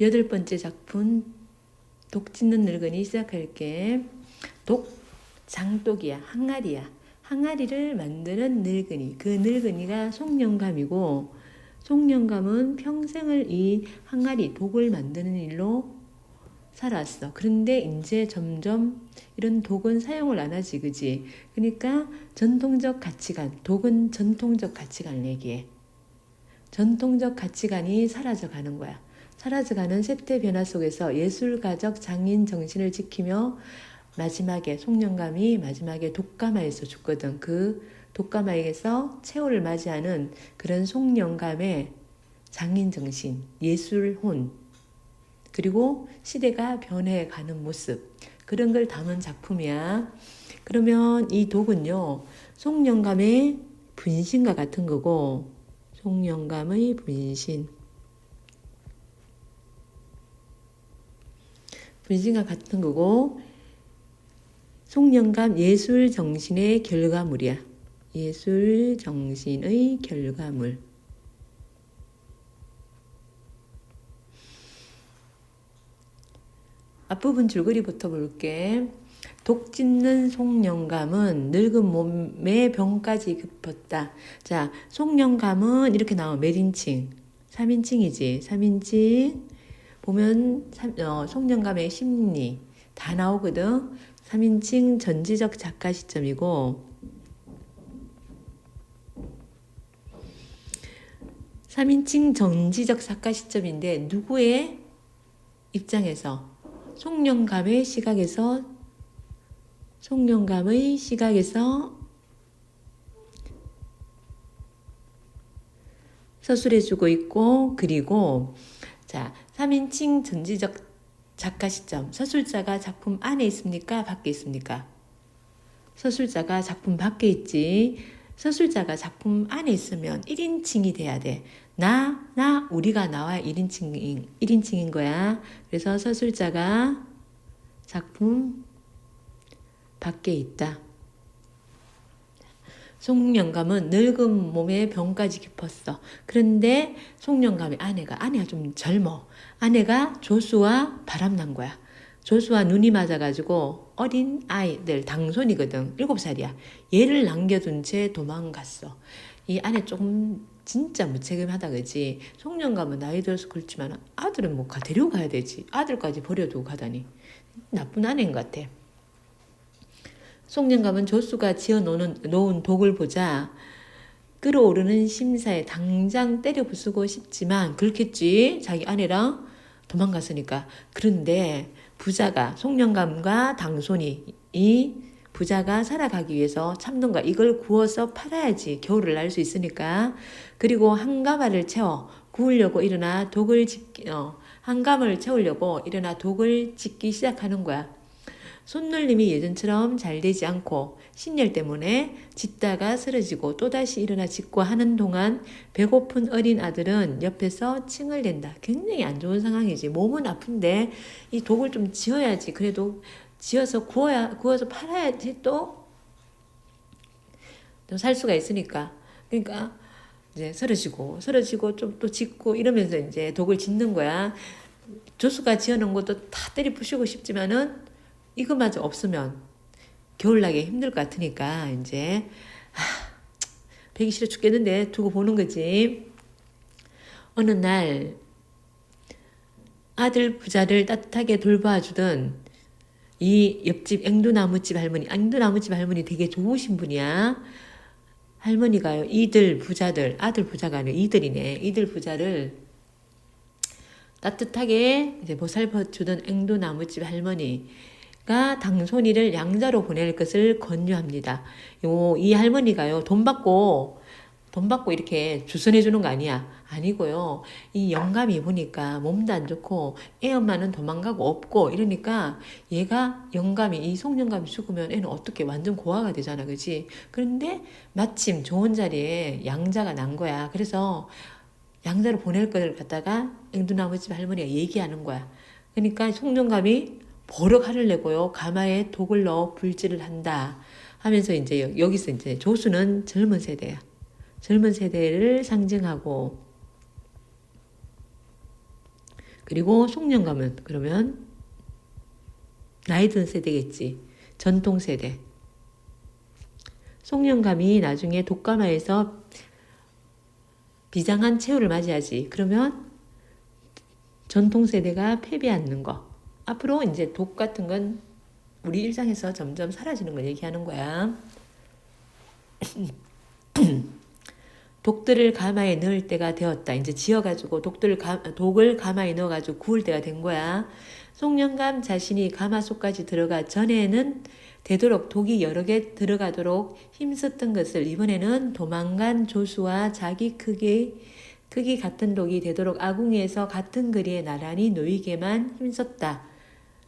여덟 번째 작품 독 찢는 늙은이 시작할게. 독 장독이야 항아리야. 항아리를 만드는 늙은이. 그 늙은이가 송영감이고 송영감은 평생을 이 항아리 독을 만드는 일로 살았어. 그런데 이제 점점 이런 독은 사용을 안 하지, 그지? 그러니까 전통적 가치관, 독은 전통적 가치관을 얘기해. 전통적 가치관이 사라져 가는 거야. 사라져가는 세대 변화 속에서 예술가적 장인 정신을 지키며 마지막에 송영감이 마지막에 독가마에서 죽거든. 그 독가마에서 최후를 맞이하는 그런 송영감의 장인 정신, 예술혼, 그리고 시대가 변해가는 모습 그런 걸 담은 작품이야. 그러면 이 독은요 송영감의 분신과 같은 거고 송영감의 분신 분신과 같은 거고 송영감 예술 정신의 결과물이야. 예술 정신의 결과물. 앞부분 줄거리부터 볼게. 독 찢는 송영감은 늙은 몸에 병까지 급었다. 자, 송영감은 이렇게 나와. 몇 인칭? 3인칭이지. 3인칭. 보면 삼- 어, 송영감의 심리 다 나오거든. 3인칭 전지적 작가 시점이고. 3인칭 전지적 작가 시점인데 누구의 입장에서? 송영감의 시각에서? 송영감의 시각에서? 서술해주고 있고 그리고 자 3인칭 전지적 작가 시점 서술자가 작품 안에 있습니까 밖에 있습니까 서술자가 작품 밖에 있지 서술자가 작품 안에 있으면 1인칭이 돼야 돼. 나, 나, 우리가 나와 1인칭인, 1인칭인 거야. 그래서 서술자가 작품 밖에 있다. 송영감은 늙은 몸에 병까지 깊었어. 그런데 송영감의 아내가, 아내가 좀 젊어. 아내가 조수와 바람난 거야. 조수와 눈이 맞아가지고 어린 아이들, 당손이거든. 일곱 살이야. 얘를 남겨둔 채 도망갔어. 이 아내 조금 진짜 무책임하다 그지. 송영감은 나이 들어서 그렇지만 아들은 뭐 가, 데려가야 되지. 아들까지 버려두고 가다니. 나쁜 아내인 것 같아. 송영감은 조수가 지어 놓은, 독을 보자 끓어오르는 심사에 당장 때려 부수고 싶지만 그렇겠지. 자기 아내랑 도망갔으니까. 그런데 부자가 송영감과 당손이 이 부자가 살아가기 위해서 참돔과 이걸 구워서 팔아야지 겨울을 날 수 있으니까 그리고 한가마를 채워 구우려고 일어나 독을 짓기 어, 한감을 채우려고 일어나 독을 짓기 시작하는 거야. 손놀림이 예전처럼 잘 되지 않고 신열 때문에 짓다가 쓰러지고 또다시 일어나 짓고 하는 동안 배고픈 어린 아들은 옆에서 칭을 댄다. 굉장히 안 좋은 상황이지. 몸은 아픈데 이 독을 좀 지어야지. 그래도 지어서 구워야, 구워서 팔아야지 또살 수가 있으니까. 그러니까 이제 쓰러지고, 쓰러지고 좀또 짓고 이러면서 이제 독을 짓는 거야. 조수가 지어놓은 것도 다 때리 부시고 싶지만은 이것마저 없으면 겨울나기 힘들 것 같으니까 이제 아, 배기 싫어 죽겠는데 두고 보는 거지. 어느 날 아들 부자를 따뜻하게 돌봐주던 이 옆집 앵두나무집 할머니, 앵두나무집 할머니 되게 좋으신 분이야. 할머니가요, 이들 부자들, 아들 부자가 아니라 이들이네. 이들 부자를 따뜻하게 이제 보살펴 주던 앵두나무집 할머니 가 당손이를 양자로 보낼 것을 권유합니다. 요, 이 할머니가요, 돈 받고, 돈 받고 이렇게 주선해 주는 거 아니야. 아니고요. 이 영감이 보니까 몸도 안 좋고 애 엄마는 도망가고 없고 이러니까 얘가 영감이 이 송영감이 죽으면 애는 어떻게 완전 고아가 되잖아. 그지? 그런데 마침 좋은 자리에 양자가 난 거야. 그래서 양자로 보낼 걸 갖다가 앵두나무집 할머니가 얘기하는 거야. 그러니까 송영감이 버럭 화를 내고요. 가마에 독을 넣어 불질을 한다. 하면서 이제 여기서 이제 조수는 젊은 세대야. 젊은 세대를 상징하고 그리고 송년감은 그러면 나이 든 세대겠지. 전통 세대. 송년감이 나중에 독감화에서 비장한 최후를 맞이하지. 그러면 전통 세대가 패배하는 거. 앞으로 이제 독 같은 건 우리 일상에서 점점 사라지는 걸 얘기하는 거야. 독들을 가마에 넣을 때가 되었다. 이제 지어가지고 독들 가, 독을 가마에 넣어가지고 구울 때가 된 거야. 송년감 자신이 가마 속까지 들어가 전에는 되도록 독이 여러 개 들어가도록 힘썼던 것을 이번에는 도망간 조수와 자기 크기 크기 같은 독이 되도록 아궁이에서 같은 거리에 나란히 놓이게만 힘썼다.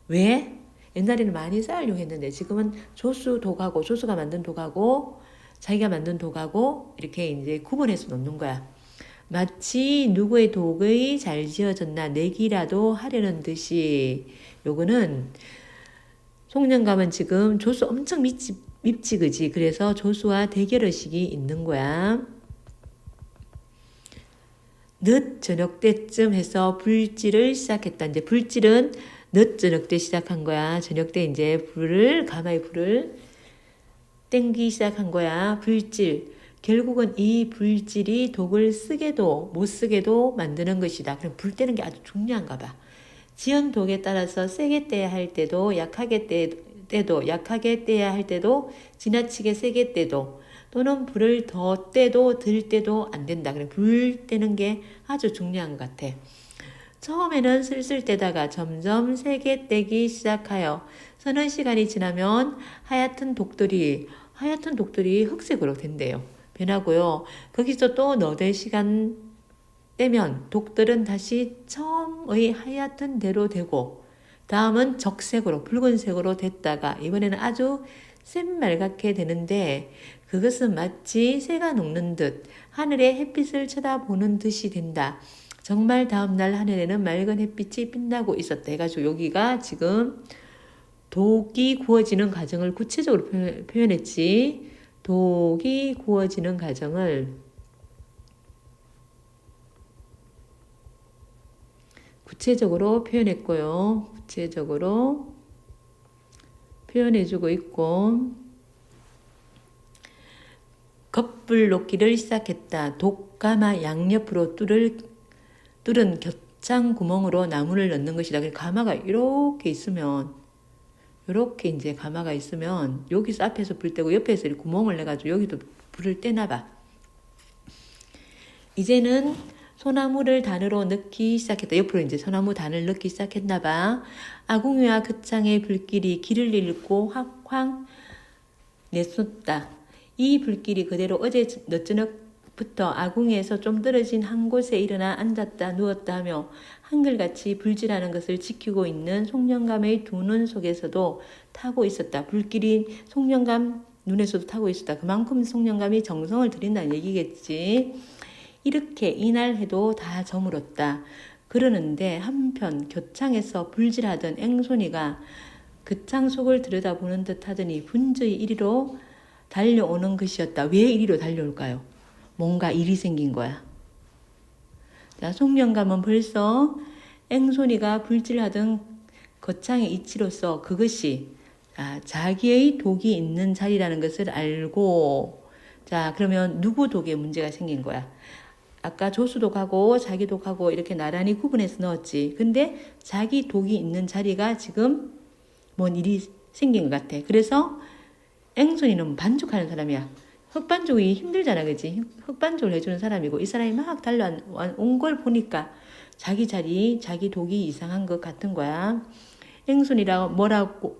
왜? 옛날에는 많이 쌓으려고 했는데 지금은 조수 독하고 조수가 만든 독하고 자기가 만든 독하고 이렇게 이제 구분해서 놓는 거야. 마치 누구의 독이 잘 지어졌나 내기라도 하려는 듯이 요거는 송년감은 지금 조수 엄청 밉지, 밉지 그지 그래서 조수와 대결의식이 있는 거야. 늦 저녁 때쯤 해서 불질을 시작했다. 이제 불질은 늦 저녁 때 시작한 거야. 저녁 때 이제 불을 가마에 불을 땡기 시작한 거야. 불질. 결국은 이 불질이 독을 쓰게도 못 쓰게도 만드는 것이다. 그럼 불 때는 게 아주 중요한가 봐. 지연 독에 따라서 세게 떼야 할 때도 약하게 떼, 때도 약하게 떼야 할 때도 지나치게 세게 떼도 또는 불을 더 떼도 들 때도 안 된다. 그래 불 떼는 게 아주 중요한 것 같아. 처음에는 슬슬 떼다가 점점 세게 떼기 시작하여 서너 시간이 지나면 하얗던 독들이 하얗던 독들이 흑색으로 된대요. 변하고요. 거기서 또 너댓 시간 떼면 독들은 다시 처음의 하얗던 대로 되고 다음은 적색으로 붉은색으로 됐다가 이번에는 아주 샘말갛게 되는데 그것은 마치 새가 녹는 듯 하늘의 햇빛을 쳐다보는 듯이 된다. 정말 다음날 하늘에는 맑은 햇빛이 빛나고 있었다. 해가지고 여기가 지금 독이 구워지는 과정을 구체적으로 표현했지. 독이 구워지는 과정을 구체적으로 표현했고요. 구체적으로 표현해주고 있고 겉불 녹기를 시작했다. 독가마 양옆으로 뚫을 뚫은 곁장 구멍으로 나무를 넣는 것이다. 가마가 이렇게 있으면 이렇게 이제 가마가 있으면 여기서 앞에서 불 떼고 옆에서 구멍을 내가지고 여기도 불을 떼나 봐. 이제는 소나무를 단으로 넣기 시작했다. 옆으로 이제 소나무 단을 넣기 시작했나 봐. 아궁이와 그창의 불길이 길을 잃고 확확 내쏟다. 이 불길이 그대로 어제 늦저녁 부터 아궁이에서 좀 떨어진 한 곳에 일어나 앉았다 누웠다 하며 한글같이 불질하는 것을 지키고 있는 송년감의 두 눈 속에서도 타고 있었다. 불길이 송년감 눈에서도 타고 있었다. 그만큼 송년감이 정성을 들인다는 얘기겠지. 이렇게 이날 해도 다 저물었다. 그러는데 한편 교창에서 불질하던 앵손이가 그창 속을 들여다보는 듯 하더니 분주히 이리로 달려오는 것이었다. 왜 이리로 달려올까요? 뭔가 일이 생긴 거야. 자, 송명감은 벌써 앵손이가 불질하던 거창의 이치로서 그것이 자, 자기의 독이 있는 자리라는 것을 알고 자, 그러면 누구 독에 문제가 생긴 거야? 아까 조수 독하고 자기 독하고 이렇게 나란히 구분해서 넣었지. 근데 자기 독이 있는 자리가 지금 뭔 일이 생긴 것 같아. 그래서 앵손이는 반죽하는 사람이야. 흑반죽이 힘들잖아, 그지? 흑반죽을 해주는 사람이고, 이 사람이 막 달려온 걸 보니까 자기 자리, 자기 독이 이상한 것 같은 거야. 앵손이라고 뭐라고,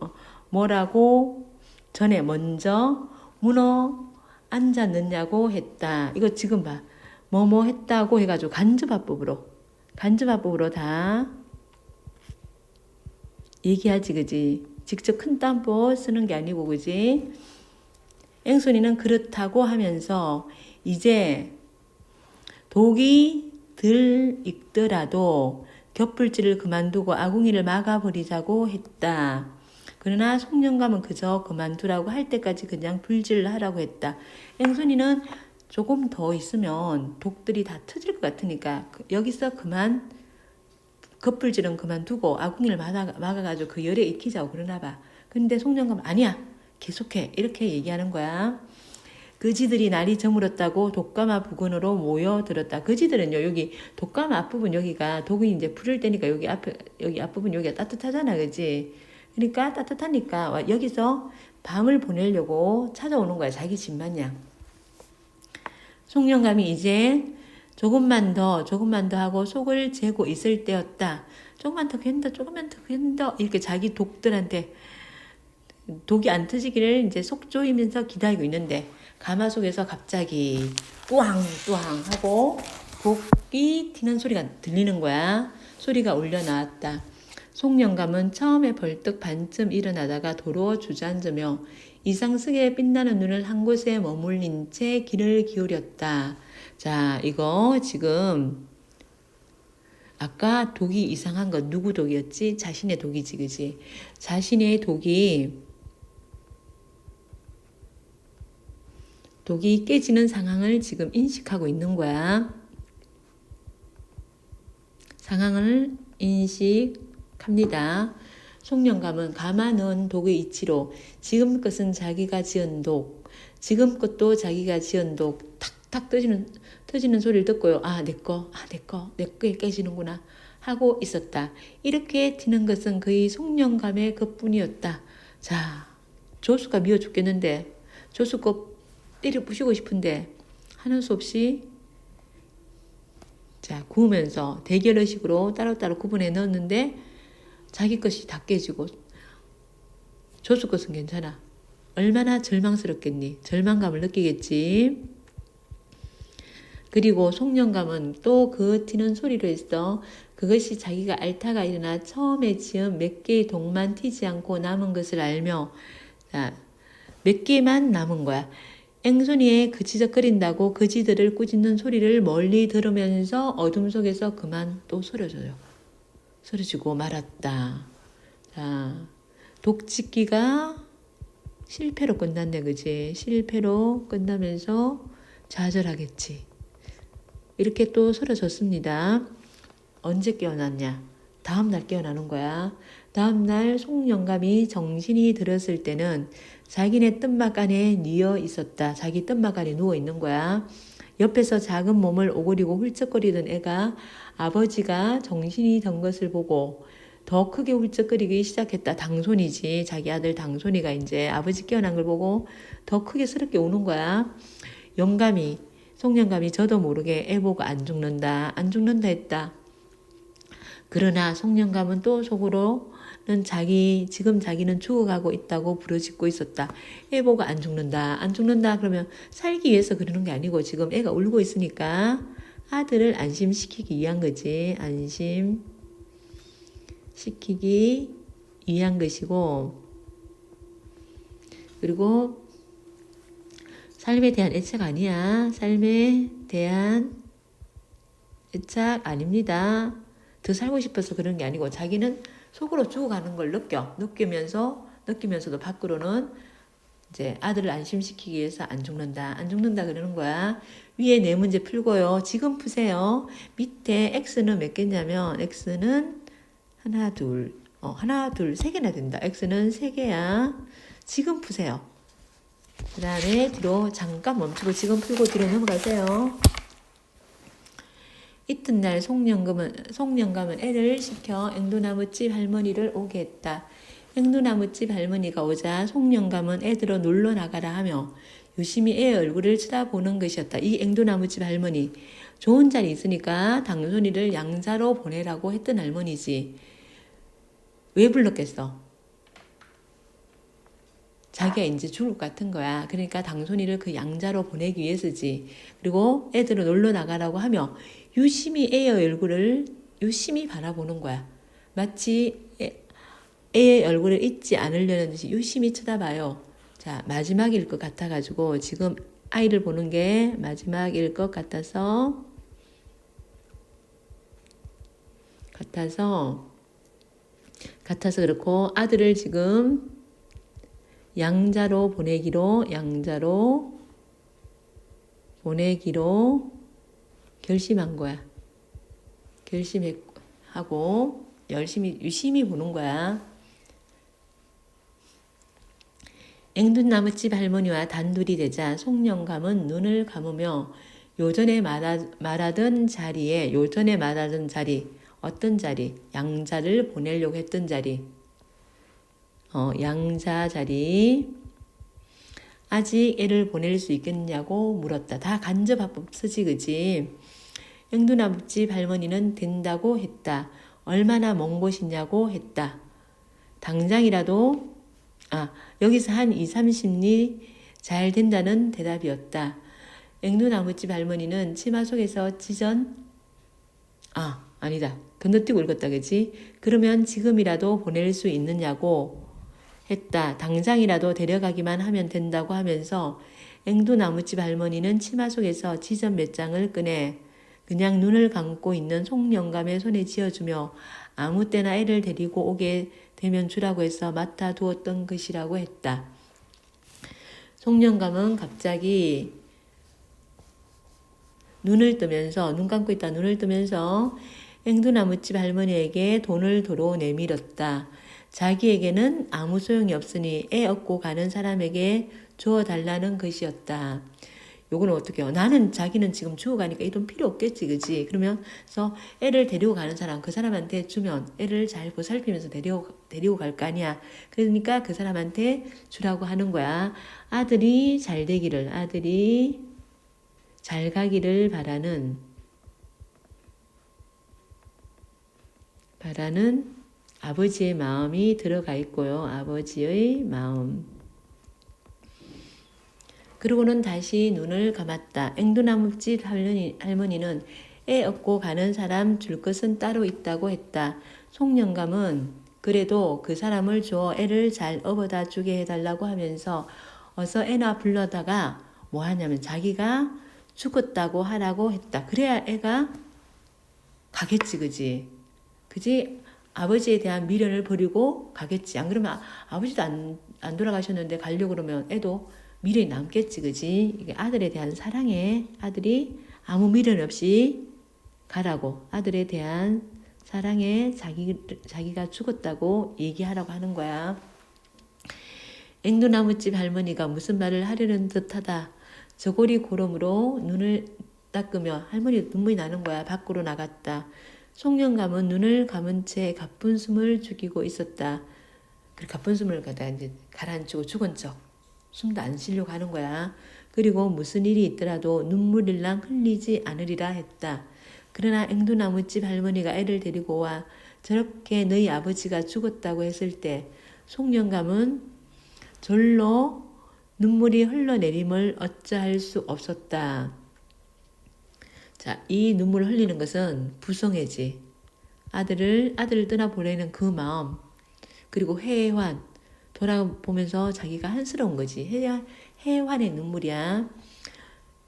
뭐라고 전에 먼저 문어 앉았느냐고 했다. 이거 지금 봐. 뭐뭐 했다고 해가지고 간접화법으로 간접화법으로 다 얘기하지 그지 직접 큰 땀보 쓰는 게 아니고 그지 앵손이는 그렇다고 하면서 이제 독이 들 익더라도 겹불질을 그만두고 아궁이를 막아버리자고 했다. 그러나 송년감은 그저 그만두라고 할 때까지 그냥 불질을 하라고 했다. 앵손이는 조금 더 있으면 독들이 다 터질 것 같으니까 그, 여기서 그만 겁불질은 그만두고 아궁이를 막아, 막아가지고 그 열에 익히자고 그러나 봐. 근데 송영감 아니야. 계속해. 이렇게 얘기하는 거야. 그지들이 날이 저물었다고 독감 부근으로 모여들었다. 그지들은요, 여기 독감 앞부분 여기가 독이 이제 풀을 때니까 여기 앞에, 여기 앞부분 여기가 따뜻하잖아. 그지? 그러니까 따뜻하니까 와- 여기서 밤을 보내려고 찾아오는 거야. 자기 집 마냥. 송영감이 이제 조금만 더, 조금만 더 하고 속을 재고 있을 때였다. 조금만 더 괜다, 조금만 더 괜다. 이렇게 자기 독들한테 독이 안 터지기를 이제 속 조이면서 기다리고 있는데 가마 속에서 갑자기 뿌앙 뿌앙 하고 독이 튀는 소리가 들리는 거야. 소리가 울려 나왔다. 송영감은 처음에 벌떡 반쯤 일어나다가 도로 주저앉으며 이상스게 빛나는 눈을 한 곳에 머물린 채 귀를 기울였다. 자, 이거 지금 아까 독이 이상한 건 누구 독이었지? 자신의 독이지, 그지? 자신의 독이 독이 깨지는 상황을 지금 인식하고 있는 거야. 상황을 인식합니다. 송영감은 가만은 독의 이치로 지금 것은 자기가 지은 독, 지금 것도 자기가 지은 독, 탁탁 터지는 터지는 소리를 듣고요. 아, 내 거, 아, 내 거, 내 거에 깨지는구나 하고 있었다. 이렇게 튀는 것은 그의 송영감의 것뿐이었다. 자, 조수가 미워 죽겠는데 조수 거 때려 부시고 싶은데 하는 수 없이 자 구우면서 대결의식으로 따로따로 구분해 넣었는데 자기 것이 다 깨지고 조수 것은 괜찮아. 얼마나 절망스럽겠니? 절망감을 느끼겠지. 그리고 송년감은 또 그 튀는 소리로 했어. 그것이 자기가 알타가 일어나 처음에 지은 몇 개의 독만 튀지 않고 남은 것을 알며 자, 몇 개만 남은 거야. 앵손이에 그치적거린다고 그지들을 꾸짖는 소리를 멀리 들으면서 어둠 속에서 그만 또 소려져요. 소리지고 말았다. 자, 독짓기가 실패로 끝났네, 그지? 실패로 끝나면서 좌절하겠지. 이렇게 또 소려졌습니다. 언제 깨어났냐? 다음날 깨어나는 거야. 다음날 송영감이 정신이 들었을 때는 자기네 뜸막 안에 뉘어 있었다. 자기 뜸막 안에 누워 있는 거야. 옆에서 작은 몸을 오그리고 훌쩍거리던 애가 아버지가 정신이 든 것을 보고 더 크게 훌쩍거리기 시작했다. 당손이지. 자기 아들 당손이가 이제 아버지 깨어난 걸 보고 더 크게 스럽게 우는 거야. 영감이, 송영감이 저도 모르게 애 보고 안 죽는다. 안 죽는다 했다. 그러나 송영감은 또 속으로 는 자기 지금 자기는 죽어가고 있다고 부르짖고 있었다. 애 보고 안 죽는다. 안 죽는다 그러면 살기 위해서 그러는 게 아니고 지금 애가 울고 있으니까 아들을 안심시키기 위한 거지. 안심 시키기 위한 것이고 그리고 삶에 대한 애착 아니야. 삶에 대한 애착 아닙니다. 더 살고 싶어서 그런 게 아니고 자기는 속으로 죽어가는 걸 느껴. 느끼면서 느끼면서도 밖으로는 이제 아들을 안심시키기 위해서 안 죽는다. 안 죽는다 그러는 거야. 위에 네 문제 풀고요. 지금 푸세요. 밑에 x는 몇 개냐면 x는 하나 둘 어, 하나 둘 세 개나 된다. x는 세 개야. 지금 푸세요. 그 다음에 뒤로 잠깐 멈추고 지금 풀고 뒤로 넘어가세요. 이튿날 송영감은, 송영감은 애를 시켜 앵두나무집 할머니를 오게 했다. 앵두나무집 할머니가 오자 송영감은 애들어 놀러 나가라 하며 유심히 애 얼굴을 쳐다보는 것이었다. 이 앵두나무집 할머니 좋은 자리 있으니까 당손이를 양자로 보내라고 했던 할머니지. 왜 불렀겠어? 자기가 이제 죽을 것 같은 거야. 그러니까 당손이를 그 양자로 보내기 위해서지. 그리고 애들을 놀러 나가라고 하며 유심히 애의 얼굴을 유심히 바라보는 거야. 마치 애, 애의 얼굴을 잊지 않으려는 듯이 유심히 쳐다봐요. 자, 마지막일 것 같아가지고 지금 아이를 보는 게 마지막일 것 같아서 같아서 같아서 그렇고 아들을 지금 양자로 보내기로 양자로 보내기로 결심한 거야. 결심했고 하고 열심히 유심히 보는 거야. 앵둔나무집 할머니와 단둘이 되자 송영감은 눈을 감으며 요전에 말하, 말하 던 자리에 요전에 말하던 자리 어떤 자리 양자를 보내려고 했던 자리 어, 양자 자리 아직 애를 보낼 수 있겠냐고 물었다. 다 간접합법 쓰지 그지? 앵두나무집 할머니는 된다고 했다. 얼마나 먼 곳이냐고 했다. 당장이라도 아 여기서 한 2, 30리 잘 된다는 대답이었다. 앵두나무집 할머니는 치마 속에서 지전 아 아니다 건너뛰고 읽었다 그지? 그러면 지금이라도 보낼 수 있느냐고 했다. 당장이라도 데려가기만 하면 된다고 하면서 앵두나무집 할머니는 치마 속에서 지전 몇 장을 꺼내 그냥 눈을 감고 있는 송영감의 손에 쥐어주며 아무 때나 애를 데리고 오게 되면 주라고 해서 맡아 두었던 것이라고 했다. 송영감은 갑자기 눈을 뜨면서 눈 감고 있다 눈을 뜨면서 앵두나무집 할머니에게 돈을 도로 내밀었다. 자기에게는 아무 소용이 없으니 애 얻고 가는 사람에게 주어 달라는 것이었다. 요거는 어떻게 해요? 나는 자기는 지금 주워 가니까 이 돈 필요 없겠지, 그지? 그러면서 애를 데리고 가는 사람, 그 사람한테 주면 애를 잘 보살피면서 데리고, 데리고 갈 거 아니야. 그러니까 그 사람한테 주라고 하는 거야. 아들이 잘 되기를, 아들이 잘 가기를 바라는, 바라는 아버지의 마음이 들어가 있고요. 아버지의 마음. 그러고는 다시 눈을 감았다. 앵두나무집 할머니, 할머니는 애 얻고 가는 사람 줄 것은 따로 있다고 했다. 송영감은 그래도 그 사람을 줘 애를 잘 업어다 주게 해달라고 하면서 어서 애나 불러다가 뭐 하냐면 자기가 죽었다고 하라고 했다. 그래야 애가 가겠지, 그지? 그지? 아버지에 대한 미련을 버리고 가겠지. 안 그러면 아, 버지도 안, 안 돌아가셨는데 가려고 그러면 애도 미련이 남겠지, 그지? 아들에 대한 사랑에 아들이 아무 미련 없이 가라고 아들에 대한 사랑에 자기, 자기가 죽었다고 얘기하라고 하는 거야. 앵두나무집 할머니가 무슨 말을 하려는 듯하다. 저고리 고름으로 눈을 닦으며 할머니 눈물이 나는 거야. 밖으로 나갔다. 송영감은 눈을 감은 채 가쁜 숨을 죽이고 있었다. 그 가쁜 숨을 갖다 이제 가라앉히고 죽은 척. 숨도 안 쉬려고 하는 거야. 그리고 무슨 일이 있더라도 눈물일랑 흘리지 않으리라 했다. 그러나 앵두나무집 할머니가 애를 데리고 와 저렇게 너희 아버지가 죽었다고 했을 때 송영감은 절로 눈물이 흘러내림을 어찌할 수 없었다. 자, 이 눈물을 흘리는 것은 부성애지. 아들을 아들을 떠나 보내는 그 마음 그리고 해환 돌아보면서 자기가 한스러운 거지. 해환 해환의 눈물이야.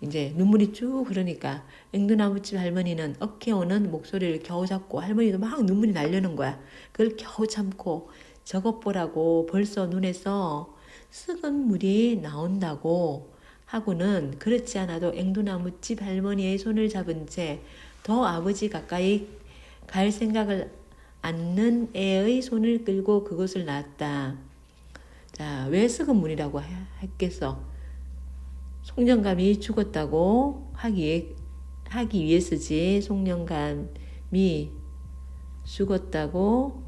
이제 눈물이 쭉 흐르니까 앵두나무집 할머니는 어깨 오는 목소리를 겨우 잡고 할머니도 막 눈물이 날려는 거야. 그걸 겨우 참고 저것 보라고 벌써 눈에서 썩은 물이 나온다고 하고는 그렇지 않아도 앵두나무집 할머니의 손을 잡은 채 더 아버지 가까이 갈 생각을 않는 애의 손을 끌고 그곳을 나왔다. 자, 왜 썩은 물이라고 했겠어? 송년감이 죽었다고 하기, 하기 위해서지. 송년감이 죽었다고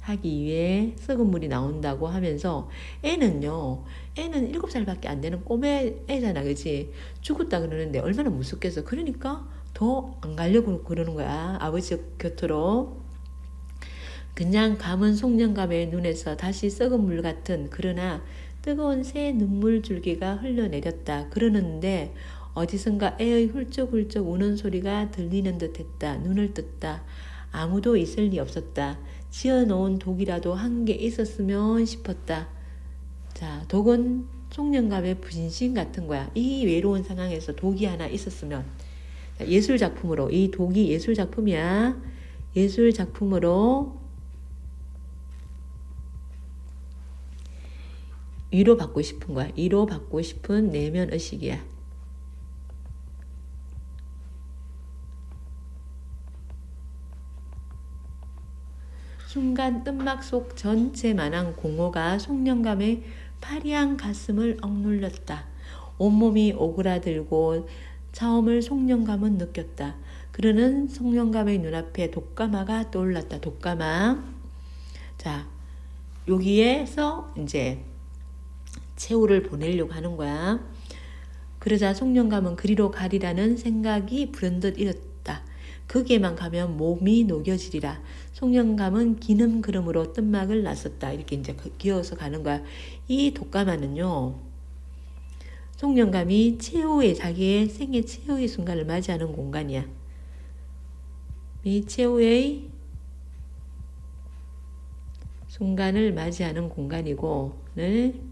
하기 위해 썩은 물이 나온다고 하면서 애는요, 애는 일곱 살밖에 안 되는 꼬매 애잖아, 그지? 죽었다 그러는데 얼마나 무섭겠어. 그러니까 더 안 가려고 그러는 거야. 아버지 곁으로. 그냥 감은 송년감의 눈에서 다시 썩은 물 같은 그러나 뜨거운 새 눈물 줄기가 흘러내렸다. 그러는데 어디선가 애의 훌쩍훌쩍 우는 소리가 들리는 듯 했다. 눈을 떴다. 아무도 있을 리 없었다. 지어 놓은 독이라도 한 개 있었으면 싶었다. 자, 독은 송년갑의 분신 같은 거야. 이 외로운 상황에서 독이 하나 있었으면 자, 예술 작품으로 이 독이 예술 작품이야. 예술 작품으로 위로 받고 싶은 거야. 위로 받고 싶은 내면 의식이야. 순간 뜬막 속 전체만한 공허가 송영감의 파리한 가슴을 억눌렸다. 온몸이 오그라들고 처음을 송영감은 느꼈다. 그러는 송영감의 눈앞에 독가마가 떠올랐다. 독가마. 자, 여기에서 이제 최후를 보내려고 하는 거야. 그러자 송영감은 그리로 가리라는 생각이 불현듯 일었다. 거기에만 가면 몸이 녹여지리라. 송영감은 기름 그름으로 뜬막을 났었다. 이렇게 이제 그- 기어서 가는 거야. 이 독가마는요. 송영감이 최후의 자기의 생애 최후의 순간을 맞이하는 공간이야. 이 최후의 순간을 맞이하는 공간이고, 를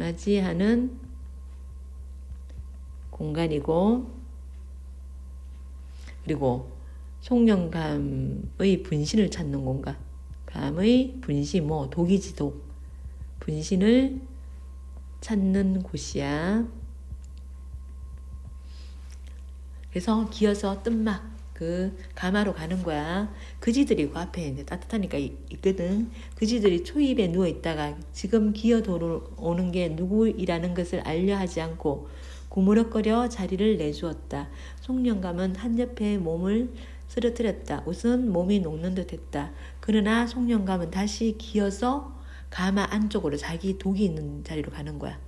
맞이하는 공간이고, 그리고 송영감의 분신을 찾는 공간. 감의 분신, 뭐, 독이지 독. 분신을 찾는 곳이야. 그래서 기어서 뜬막 그 가마로 가는 거야. 그지들이 그 앞에 이제 따뜻하니까 이- 있거든. 그지들이 초입에 누워 있다가 지금 기어 돌아오는 게 누구이라는 것을 알려 하지 않고 구무럭거려 자리를 내주었다. 송영감은 한 옆에 몸을 쓰러뜨렸다. 우선 몸이 녹는 듯 했다. 그러나 송영감은 다시 기어서 가마 안쪽으로 자기 독이 있는 자리로 가는 거야.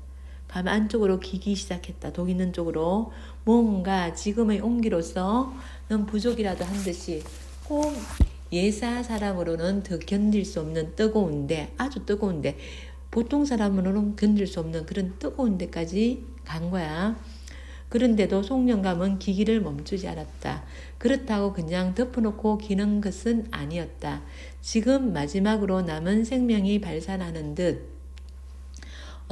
가마 안쪽으로 기기 시작했다. 독 있는 쪽으로 뭔가 지금의 온기로서는 부족이라도 한 듯이 꼭 예사 사람으로는 더 견딜 수 없는 뜨거운데 아주 뜨거운데 보통 사람으로는 견딜 수 없는 그런 뜨거운 데까지 간 거야. 그런데도 송영감은 기기를 멈추지 않았다. 그렇다고 그냥 덮어놓고 기는 것은 아니었다. 지금 마지막으로 남은 생명이 발산하는 듯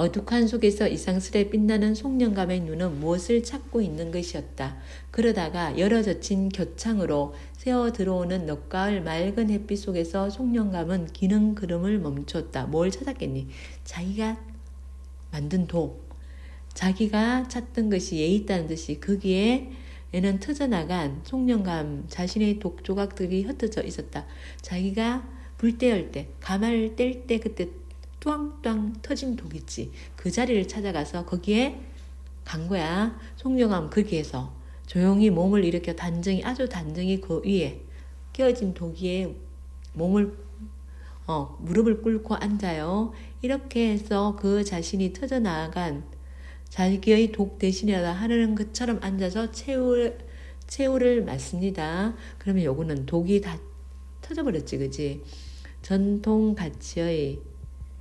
어둑한 속에서 이상스레 빛나는 송영감의 눈은 무엇을 찾고 있는 것이었다. 그러다가 열어 젖힌 교창으로 새어 들어오는 늦가을 맑은 햇빛 속에서 송영감은 기능 그름을 멈췄다. 뭘 찾았겠니? 자기가 만든 독. 자기가 찾던 것이 예 있다는 듯이 거기에 에는 터져나간 송영감 자신의 독 조각들이 흩어져 있었다. 자기가 불 떼을 때, 가마를 뗄 때 그때 뚜앙뚜앙 터진 독 있지. 그 자리를 찾아가서 거기에 간 거야. 송영감 거기에서 조용히 몸을 일으켜 단정히 아주 단정히 그 위에 끼어진 독 위에 몸을 어, 무릎을 꿇고 앉아요. 이렇게 해서 그 자신이 터져 나간 자기의 독 대신이라 하는 것처럼 앉아서 최후, 최후를 맞습니다. 그러면 요거는 독이 다 터져버렸지, 그지? 전통 가치의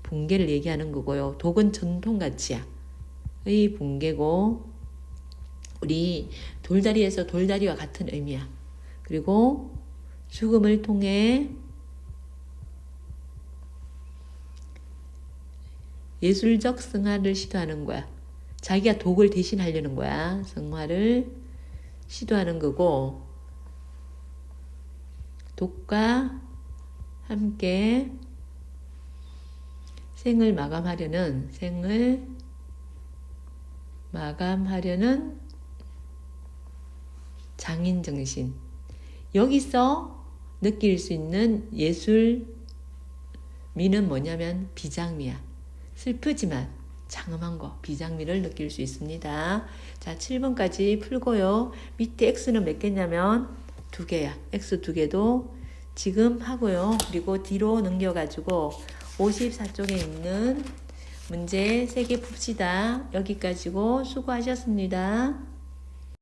붕괴를 얘기하는 거고요. 독은 전통 가치야. 의 붕괴고, 우리 돌다리에서 돌다리와 같은 의미야. 그리고 죽음을 통해 예술적 승화를 시도하는 거야. 자기가 독을 대신하려는 거야. 승화를 시도하는 거고, 독과 함께 생을 마감하려는, 생을 마감하려는 장인 정신. 여기서 느낄 수 있는 예술 미는 뭐냐면 비장미야. 슬프지만 장엄한 거, 비장미를 느낄 수 있습니다. 자, 7번까지 풀고요. 밑에 X는 몇 개냐면 두 개야. X 두 개도 지금 하고요. 그리고 뒤로 넘겨가지고 54쪽에 있는 문제 세개 풉시다. 여기까지고 수고하셨습니다.